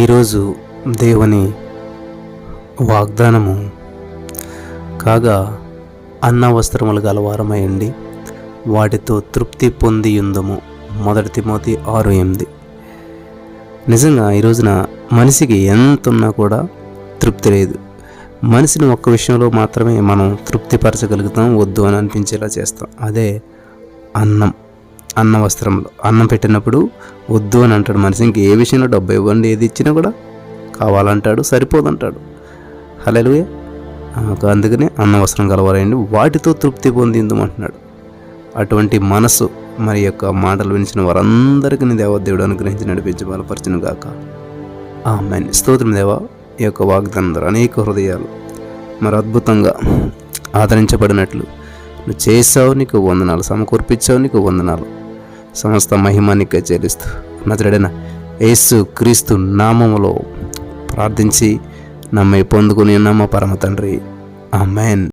ఈరోజు దేవుని వాగ్దానము. కాగా అన్న వస్త్రములు గలవారమయండి వాటితో తృప్తి పొంది ఉందము. మొదటి తిమోతి ఆరు ఎనిమిది. నిజంగా ఈ రోజున మనిషికి ఎంత ఉన్నా కూడా తృప్తి లేదు. మనిషిని ఒక్క విషయంలో మాత్రమే మనం తృప్తిపరచగలుగుతాం వద్దు అని అనిపించేలా చేస్తాం. అదే అన్నం. అన్న వస్త్రంలో. అన్నం పెట్టినప్పుడు వద్దు అని అంటాడు మనిషి. ఇంక ఏ విషయంలో డబ్బు ఇవ్వండి ఏది ఇచ్చినా కూడా కావాలంటాడు సరిపోదంటాడు. హలో అందుకనే అన్న వస్త్రం కలవాలండి. వాటితో తృప్తి పొందిందమంటున్నాడు. అటువంటి మనసు మరి యొక్క మాటలు వినిచిన వారందరికీ దేవదేవుడు అనుగ్రహించి నడిపించి బలపరచును గాక ఆమెన్. స్తోత్రం దేవా. ఈ యొక్క వాగ్దానం ద్వారా అనేక హృదయాలు మరి అద్భుతంగా ఆదరించబడినట్లు. నువ్వు చేసావు నీకు వందనాలు సమకూర్పించావు నీకు వందనాలు. సమస్త మహిమానికి చేరుస్తూ చెల్లిస్తూ నతడైన యేసు క్రీస్తు నామములో ప్రార్థించి నమ్మే పొందుకుని నమ్మ పరమ తండ్రి. ఆమెన్.